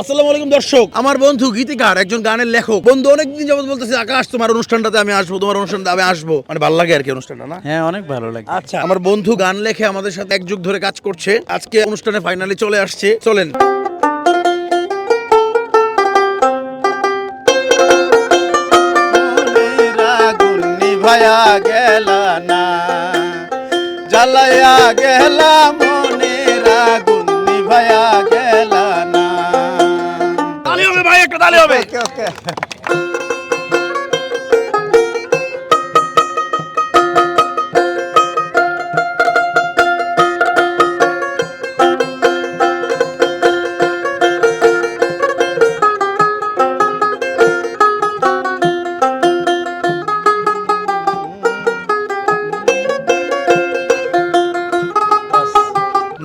আসসালামু আলাইকুম দর্শক। আমার বন্ধু গীতিকার একজন গানের লেখক। বন্ধু অনেকদিন যাবত বলতেছে আকাশ তোমার অনুষ্ঠানটাতে আমি আসব তোমার অনুষ্ঠানটাতে আমি আসব। মানে ভালো লাগে আর কি অনুষ্ঠানটা না? হ্যাঁ অনেক ভালো লাগে। আচ্ছা। আমার বন্ধু গান লেখে আমাদের সাথে এক যুগ ধরে কাজ করছে। আজকে অনুষ্ঠানে ফাইনালি চলে আসছে। চলেন। ভায়া গেল না জ্বালাইয়া গেলা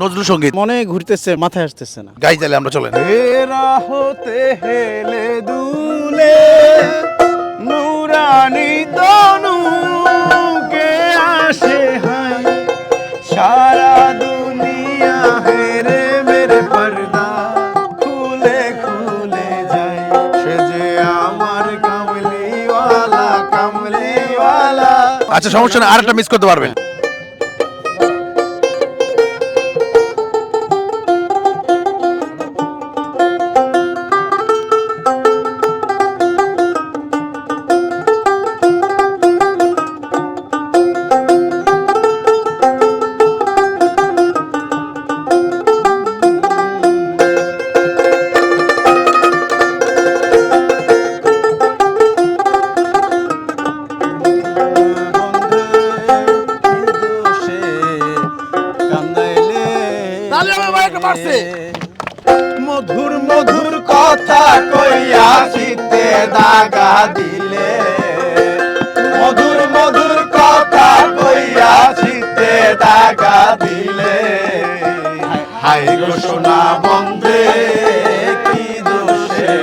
নজরুল সংগীত। মনে ঘুরতেছে মাথায় আসতেছে না। গাই তাহলে আমরা চলেন। হেরা হতে হেলে দুলে নুরানি তনু কে আসে হাই সারা দুনিয়া হেরে মেরে পর্দা খুলে খুলে যায়। সে যে আমার কামলিওয়ালা কামলিওয়ালা। আচ্ছা সমস্যা না আরেকটা মিস করতে পারবেন। পারছে। মধুর মধুর কথা কইয়া শীতে দাগা দিলে। মধুর মধুর কথা কইয়া শীতে দাগা দিলে। হাই গো সোনা বন্ধে কি দোষে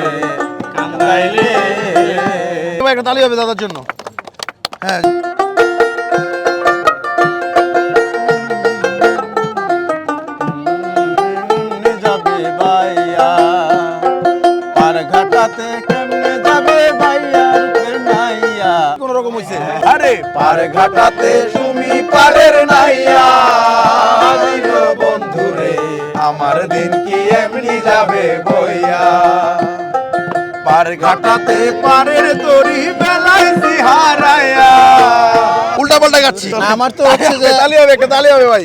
কান্দাইলে একটা তালি হবে দাদার জন্য। আরে ঘাটাতে তুমি পারের নাইয়া বন্ধু রে আমার দিন কি এমনি যাবে বইয়া? পার ঘাটাতে পারের তরি বেলায় হারায়া উল্টা পাল্টা গাচ্ছি। আমার তো হচ্ছে যে- তালি হবে একটা তালি হবে ভাই।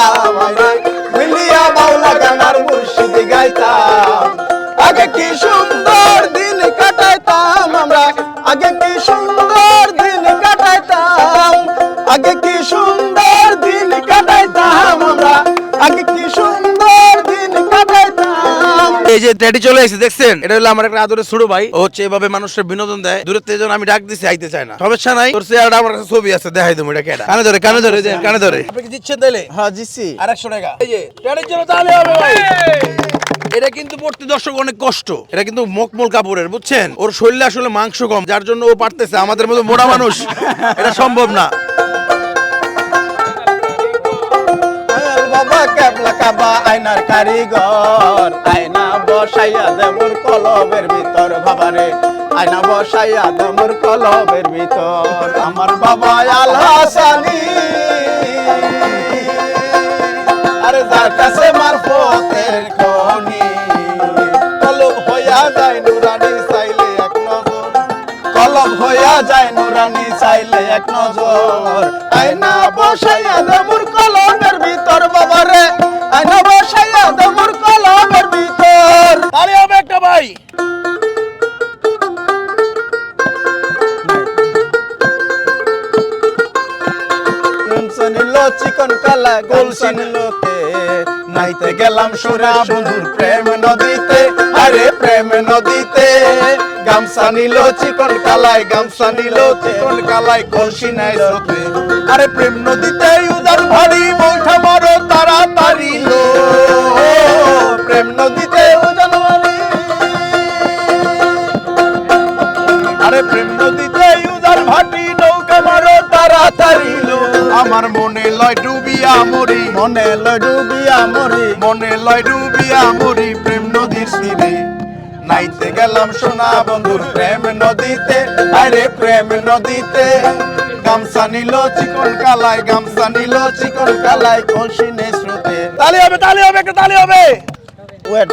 মুর্শিদি এই যে ড্যাডি চলে এসেছে দেখছেন? এটা হলো আমার একটা আদরের ছোট ভাই। ও হচ্ছে এভাবে মানুষের বিনোদন দেয়। দূরের থেকে আমি ডাক দিছি আইতে চায় না। সমস্যা নাই। তোর চেয়ারটা আমার কাছে ছবি আছে দেখাই দেবো এটা কেটা কানে ধরে কানে ধরে যে, কানে ধরে। আপনি কি দিচ্ছেন তাইলে? হ্যাঁ জিসি আর একশো টাকা। এই যে ড্যাডির জন্য তাহলে হবে ভাই। এটা কিন্তু পড়তে দর্শক অনেক কষ্ট। এটা কিন্তু মকমল কাপড়ের বুঝছেন? ওর শরীরে আসলে মাংস কম যার জন্য ও পারতেছে আমাদের মতো মোটা মানুষ। এটা সম্ভব না। কাবা আয়নার কারিগর। আয়না বসাইয়া দেমুর কলবের ভিতর, বাবারে। আয়না বসাইয়া দেমুর কলবের ভিতর। আমার বাবা আল হাসানি আরে যার কাছে মারফতের খনি, কলব হইয়া যায় নুরানি, চাইলে এক নজর। কলম হইয়া যায় নুরানি, চাইলে এক নজর। আয়না গোলসিন লোকে নাইতে গেলাম সোনা বন্ধুর প্রেম নদীতে। আরে প্রেম নদীতে। গামছা নিল চিকন কালাই গামছা নিল চিকন কালাই কলসি নাই স্রোতে। আরে প্রেম নদীতে উদার ভারী বৈঠা মারো তাড়াতাড়ি লো প্রেম নদীতে আরে প্রেম নদীতে উদার ভাটি নৌকা মারো তাড়াতাড়ি লো আমার মনে লয় ডুবিয়া মনে লয় ডুবিয়া মরি মনে লয় ডুবিয়া মরি প্রেম নদীর তীরে। নাইতে গেলাম সোনা বন্ধুর প্রেম নদীতে আরে প্রেম নদীতে। গামসা নিল চিকন কালাই গামসা নিল চিকন কালাই কলসি নে স্রোতে। তালি হবে তালি হবে একটা তালি হবে। ওয়েট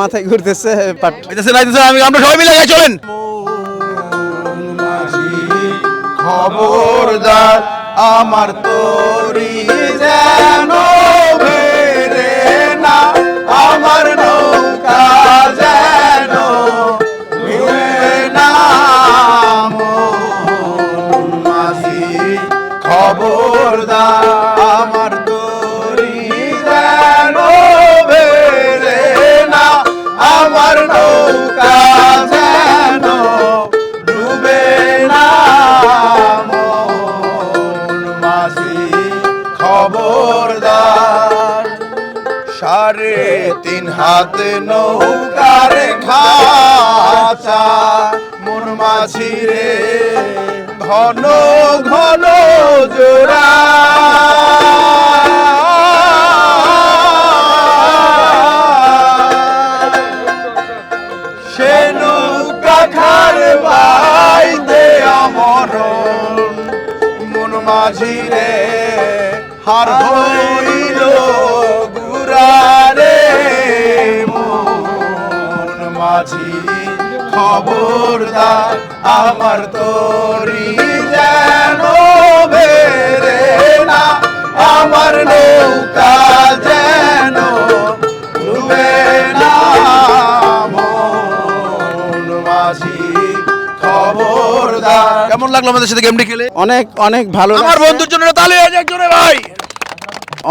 মাথায় ঘুরতেছে আমি আমরা সবাই মিলে গাই চলেন। খবরদার আমার তোরি যেন সাড়ে তিন হাত নৌকার খাচা মন মাঝি রে, ঘন ঘন জোড়া। সে নৌকা মন হার মাঝি খবরদার আমার তোরি যেন বেরে না আমার নৌকা যেন ডুবে না। মন মাঝি খবরদার। কেমন লাগল আমাদের সাথে গেমটি খেলে? অনেক অনেক ভালো আমার বন্ধুর জন্য তালি হয়ে যাক জোরে ভাই।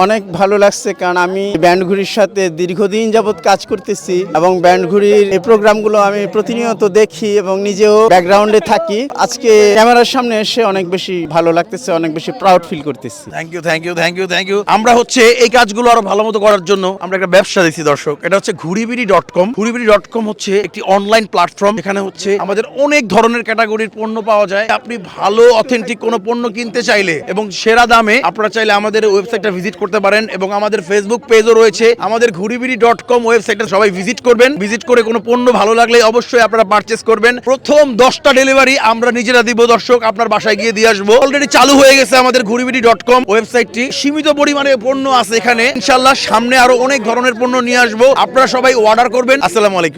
অনেক ভালো লাগছে কারণ আমি ব্যান্ড ঘুড়ির সাথে দীর্ঘদিন যাবত কাজ করতেছি এবং ব্যান্ড ঘুড়ির এই প্রোগ্রামগুলো আমি প্রতিনিয়ত দেখি এবং নিজেও ব্যাকগ্রাউন্ডে থাকি। আজকে ক্যামেরার সামনে এসে অনেক বেশি ভালো লাগতেছে, অনেক বেশি প্রাউড ফিল করতেছি। Thank you thank you thank you thank you আমরা হচ্ছে এই কাজগুলো আরও ভালো মতো করার জন্য আমরা একটা ব্যবসা দিচ্ছি দর্শক। এটা হচ্ছে ঘুড়িবিড়ি ডট কম। ঘুড়িবিড়ি ডট কম হচ্ছে একটি অনলাইন প্ল্যাটফর্ম এখানে হচ্ছে আমাদের অনেক ধরনের ক্যাটাগরির পণ্য পাওয়া যায়। আপনি ভালো অথেন্টিক কোনো পণ্য কিনতে চাইলে এবং সেরা দামে আপনারা চাইলে আমাদের ওয়েবসাইটটা ভিজিট করতে পারেন এবং আমাদের ফেসবুক পেজও রয়েছে। আমাদের ঘুড়িবিড়ি ডট কম ওয়েবসাইটটা সবাই ভিজিট করবেন। ভিজিট করে কোনো পণ্য ভালো লাগলে অবশ্যই আপনারা পারচেস করবেন। প্রথম দশটা ডেলিভারি আমরা নিজেরা দিব, দর্শক। আপনার বাসায় গিয়ে দিয়ে আসব। অলরেডি চালু হয়ে গেছে আমাদের ঘুড়িবিড়ি ডট কম ওয়েবসাইটটি সীমিত পরিমাণে পণ্য আছে এখানে। ইনশাল্লাহ সামনে আরও অনেক ধরনের পণ্য নিয়ে আসব। আপনারা সবাই অর্ডার করবেন। আসসালামু আলাইকুম।